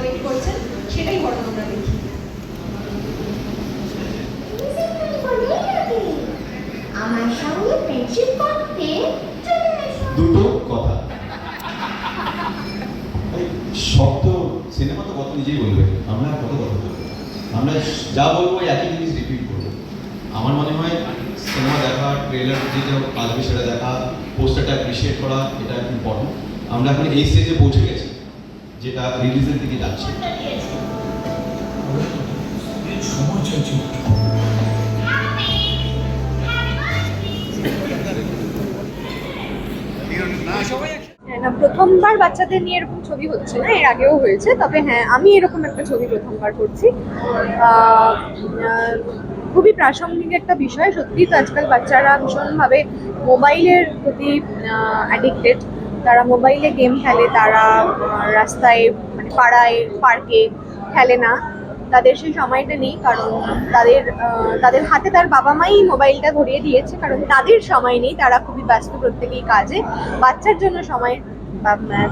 Wait করছেন সেটাই বরং আমরা দেখি আমার সঙ্গে ফ্রেন্ডশিপ করতে দুটো কথা। এই সব তো সিনেমা তো কথা নিজেই বলবে। আমরা কত কথা বলব? আমরা যা বলব একই জিনিস রিপিট করব। আমার মনে হয় সিনেমা দেখা ট্রেলার যেটা আসবে সেটা দেখা পোস্টারটা অ্যাপ্রিসিয়েট করা, এটা ইম্পর্টেন্ট আমরা এখন এই স্টেজে পৌঁছে গেছি, যেটা রিলিজের দিকে যাচ্ছে। হ্যাঁ প্রথমবার বাচ্চাদের নিয়ে এরকম ছবি হচ্ছে না, এর আগেও হয়েছে, তবে হ্যাঁ আমি এরকম একটা ছবি প্রথমবার করছি। খুবই প্রাসঙ্গিক একটা বিষয় সত্যি তো আজকাল বাচ্চারা ভীষণভাবে মোবাইলের প্রতি অ্যাডিক্টেড তারা মোবাইলে গেম খেলে, তারা রাস্তায় মানে পাড়ায়, পার্কে খেলে না। তাদের সেই সময়টা নেই কারণ তাদের তাদের হাতে তার বাবা মাই মোবাইলটা ধরিয়ে দিয়েছে কারণ তাদের সময় নেই। তারা খুবই ব্যস্ত প্রত্যেকেই কাজে। বাচ্চার জন্য সময়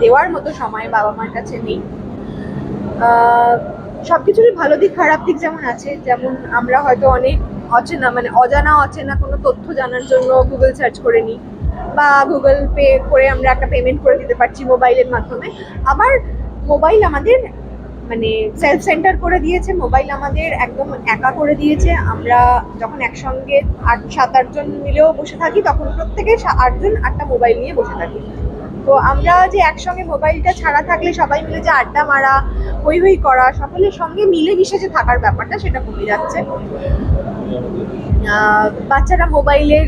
দেওয়ার মতো সময় বাবা মার কাছে নেই। সব কিছুরই ভালো দিক, খারাপ দিক যেমন আছে, যেমন আমরা হয়তো অনেক অচেনা মানে অজানা, অচেনা কোনো তথ্য জানার জন্য গুগল সার্চ করে নিই। বা গুগল পে করে আমরা একটা পেমেন্ট করে দিতে পারছি মোবাইলের মাধ্যমে। আবার মোবাইল আমাদের মানে সেলফ সেন্টার করে দিয়েছে, মোবাইল আমাদের একদম একা করে দিয়েছে। আমরা যখন একসঙ্গে আট, সাত আটজন মিলেও বসে থাকি, তখন প্রত্যেকে আটজন আটটা মোবাইল নিয়ে বসে থাকি। তো আমরা যে একসঙ্গে মোবাইলটা ছাড়া থাকলে সবাই মিলে যে আড্ডা মারা, হই হই করা, সকলের সঙ্গে মিলে মিশে যে থাকার ব্যাপারটা, সেটা কমে যাচ্ছে। বাচ্চারা মোবাইলে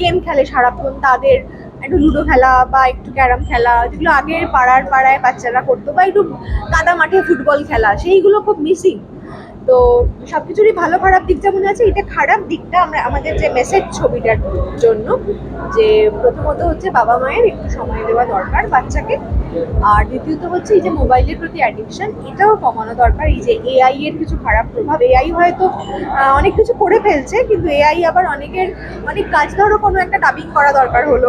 গেম খেলে সারাক্ষণ। তাদের একটু লুডো খেলা বা একটু ক্যারাম খেলা, যেগুলো আগের পাড়ার পাড়ায় বাচ্চারা করতো, বা একটু কাদা মাঠে ফুটবল খেলা, সেইগুলো খুব মিসিং তো সব কিছুরই ভালো খারাপ দিক যেমন আছে, এটা খারাপ দিকটা আমরা, আমাদের যে মেসেজ ছবিটার জন্য, যে প্রথমত হচ্ছে বাবা মায়ের একটু সময় দেওয়া দরকার বাচ্চাকে। আর দ্বিতীয়ত হচ্ছে এই যে মোবাইলের প্রতি অ্যাডিকশন এটাও কমানো দরকার। এই যে এআই এর কিছু খারাপ প্রভাব এআই হয়তো অনেক কিছু করে ফেলছে, কিন্তু এআই আবার অনেকের, অনেক কাজ ধরো কোনো একটা ডাবিং করা দরকার হলো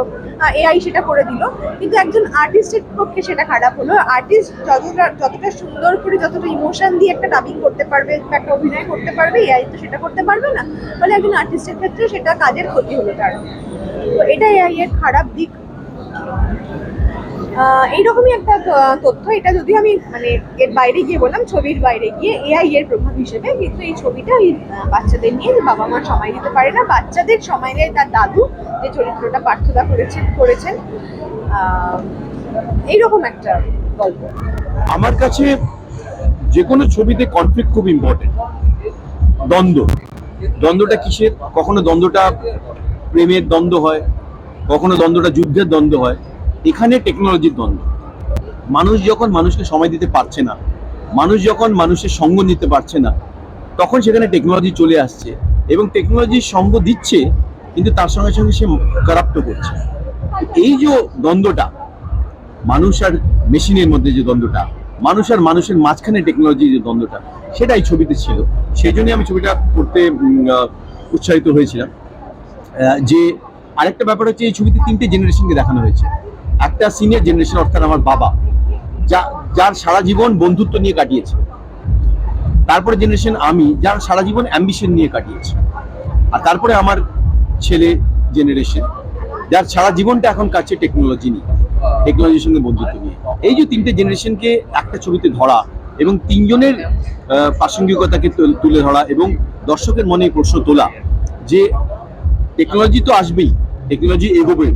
এআই সেটা করে দিল। কিন্তু একজন আর্টিস্টের পক্ষে সেটা খারাপ হলো। আর্টিস্ট যতটা যতটা সুন্দর করে, যতটা ইমোশন দিয়ে একটা ডাবিং করতে পারবে একটা অভিনয় করতে পারবে এআই তো সেটা করতে পারবে না। ফলে একজন আর্টিস্টের ক্ষেত্রে সেটা কাজের ক্ষতি হলো তার। তো এটা এআই এর খারাপ দিক। এইরকমই একটা তথ্য। এটা যদি আমি মানে এর বাইরে গিয়ে বললাম ছবির বাইরে গিয়ে এআই এর প্রভাব হিসেবে কিন্তু এই ছবিটা আহ, বাচ্চাদের নিয়ে বাবা মা সময় দিতে পারে না। বাচ্চাদের সময় দেয় তার দাদু যে চরিত্রটা পার্থদা করেছেন। করেছেন এইরকম একটা গল্প। আমার কাছে যে কোনো ছবিতে কনফ্লিক্ট খুব ইম্পর্টেন্ট দ্বন্দ্ব। দ্বন্দ্বটা কিসের? কখনো দ্বন্দ্বটা প্রেমের দ্বন্দ্ব হয় কখনো দ্বন্দ্বটা যুদ্ধের দ্বন্দ্ব হয়। এখানে টেকনোলজির দ্বন্দ্ব। মানুষ যখন মানুষকে সময় দিতে পারছে না, মানুষ যখন মানুষের সঙ্গ নিতে পারছে না, তখন সেখানে টেকনোলজি চলে আসছে এবং টেকনোলজির সঙ্গ দিচ্ছে, কিন্তু তার সঙ্গে সঙ্গে সে কারাপ্ত করছে। এই যে দ্বন্দ্বটা, মানুষ আর মেশিনের মধ্যে যে দ্বন্দ্বটা, মানুষ আর মানুষের মাঝখানে টেকনোলজির যে দ্বন্দ্বটা, সেটাই ছবিতে ছিল। সেই জন্যই আমি ছবিটা করতে উৎসাহিত হয়েছিলাম। যে আরেকটা ব্যাপার হচ্ছে, এই ছবিতে তিনটে জেনারেশনকে দেখানো হয়েছে। একটা সিনিয়র জেনারেশন অর্থাৎ আমার বাবা, যা, যার সারা জীবন বন্ধুত্ব নিয়ে কাটিয়েছে। তারপরে জেনারেশন আমি, যার সারা জীবন অ্যাম্বিশন নিয়ে কাটিয়েছে। আর তারপরে আমার ছেলে জেনারেশন যার সারা জীবনটা এখন কাছে টেকনোলজি নিয়ে টেকনোলজির সঙ্গে বন্ধুত্ব নিয়ে। এই যে তিনটে জেনারেশনকে একটা ছবিতে ধরা এবং তিনজনের প্রাসঙ্গিকতাকে তুলে ধরা এবং দর্শকের মনে প্রশ্ন তোলা যে টেকনোলজি তো আসবেই টেকনোলজি এগোবে।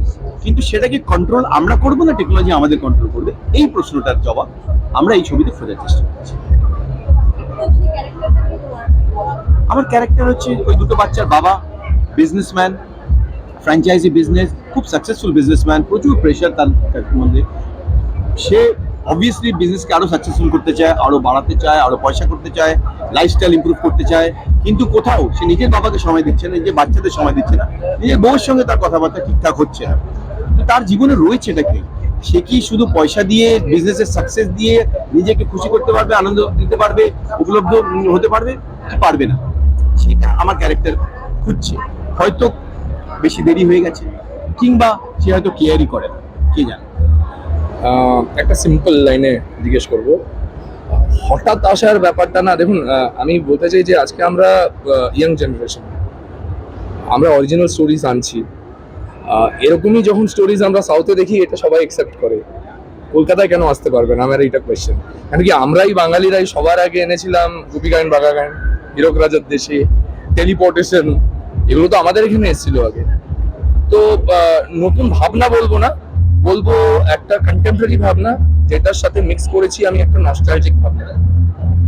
কিন্তু সেটাকে কন্ট্রোল আমরা করব না টেকনোলজি আমাদের কন্ট্রোল করবে? এই প্রশ্নটার জবাব আমরা এই ছবিতে খোঁজার চেষ্টা করছি। আমার ক্যারেক্টার হচ্ছে ওই দুটো বাচ্চার বাবা বিজনেসম্যান ফ্র্যাঞ্চাইজি বিজনেস খুব সাকসেসফুল বিজনেসম্যান প্রচুর প্রেশার তার মধ্যে। সে অবভিয়াসলি বিজনেসকে আরও সাকসেসফুল করতে চায়, আরও বাড়াতে চায়, আরও পয়সা করতে চায় লাইফস্টাইল ইমপ্রুভ করতে চায়। কিন্তু কোথাও সে নিজের বাবাকে সময় দিচ্ছে না, নিজের বাচ্চাদের সময় দিচ্ছে না, নিজের বউয়ের সঙ্গে তার কথাবার্তা ঠিকঠাক হচ্ছে না। তার জীবনে রয়েছে এটা কি? সে কি শুধু পয়সা দিয়ে বিজনেসের সাকসেস দিয়ে নিজেকে খুশি করতে পারবে, আনন্দ দিতে পারবে, উপলব্ধ হতে পারবে? পারবে না? সেটা আমার ক্যারেক্টার খুঁজছে। হয়তো বেশি দেরি হয়ে গেছে, কিংবা সে হয়তো কেয়ারই করে না, কে জানে। একটা সিম্পল লাইনে জিজ্ঞেস করব। হঠাৎ আসার ব্যাপারটা না, দেখুন আমি বলতে চাই যে আজকে আমরা ইয়াং জেনারেশন আমরা অরিজিনাল স্টোরিজ আনছি। এরকমই যখন স্টোরিজ আমরা সাউথে দেখি, এটা সবাই একসেপ্ট করে। কলকাতায় কেন আসতে পারবে না? আমার এইটা কোয়েশ্চেন কেন কি, আমরাই বাঙালিরাই সবার আগে এনেছিলাম গুপি গায়ন, বাঘা গায়ন, হীরক রাজার দেশে টেলিপোর্টেশন এগুলো তো আমাদের এখানে এসেছিল আগে। তো নতুন ভাবনা বলব না বলব একটা কন্টেম্পোরারি ভাবনা, যেটার সাথে মিক্স করেছি আমি একটা নস্টালজিক ভাবনা।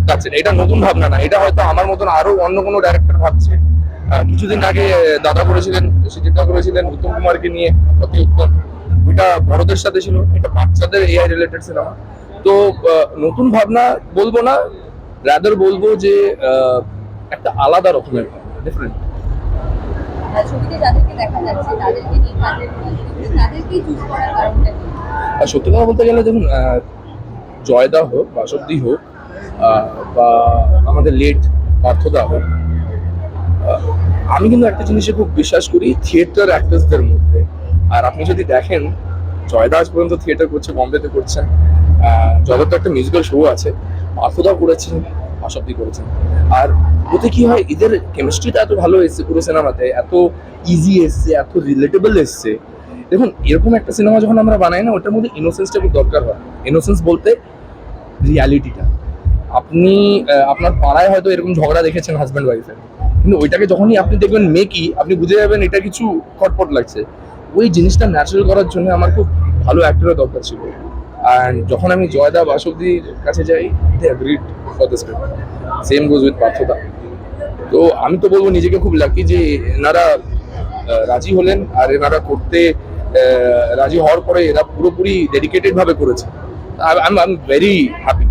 That's এটা নতুন ভাবনা না, এটা হয়তো আমার মতন আরও অন্য কোনো ডাইরেক্টর ভাবছে। কিছুদিন আগে দাদা করেছিলেন সুচিত্রা করেছিলেন উত্তম কুমারকে নিয়ে অতি উত্তম। ওইটা বড়দের সাথে ছিল, এটা বাচ্চাদের এআই রিলেটেড সিনেমা তো নতুন ভাবনা বলব না রাদার বলব যে একটা আলাদা রকমের ডিফারেন্ট দেখা যাচ্ছে, তাদেরকে নিয়ে তাদেরকে চুজ করার কারণটা কি? সত্যি কথা বলতে গেলে দেখুন জয়দা হোক বাসন্তী হোক বা আমাদের লেট পার্থদা হোক আমি কিন্তু একটা জিনিসে খুব বিশ্বাস করি থিয়েটার অ্যাক্টার্সদের মধ্যে। আর আপনি যদি দেখেন, জয়দা আজ পর্যন্ত থিয়েটার করছে বম্বেতে করছেন জয়দার তো একটা মিউজিক্যাল শো আছে পার্থদা করেছেন বাসন্তী করেছেন। আর ওতে কি হয়? এদের কেমিস্ট্রিটা এত ভালো এসছে পুরো সিনেমাতে, এত ইজি এসছে, এত রিলেটেবল এসছে। দেখুন, এরকম একটা সিনেমা যখন আমরা বানাই না, ওটার মধ্যে ইনোসেন্সটা খুব দরকার হয়। ইনোসেন্স বলতে রিয়ালিটিটা আপনি আপনার পাড়ায় হয়তো এরকম ঝগড়া দেখেছেন হাজব্যান্ড ওয়াইফের কিন্তু ওইটাকে যখনই আপনি দেখবেন মেকি আপনি বুঝে যাবেন এটা কিছু খটপট লাগছে। ওই জিনিসটা ন্যাচারাল করার জন্য আমার খুব ভালো অ্যাক্টরের দরকার ছিল। অ্যান্ড যখন আমি জয়দা বাসবদির কাছে যাই they agreed for the script same goes with পার্থদা। তো আমি তো বলব নিজেকে খুব লাকি যে এনারা রাজি হলেন আর এনারা করতে রাজি হওয়ার পরে এরা পুরোপুরি ডেডিকেটেড ভাবে করেছে। I am very happy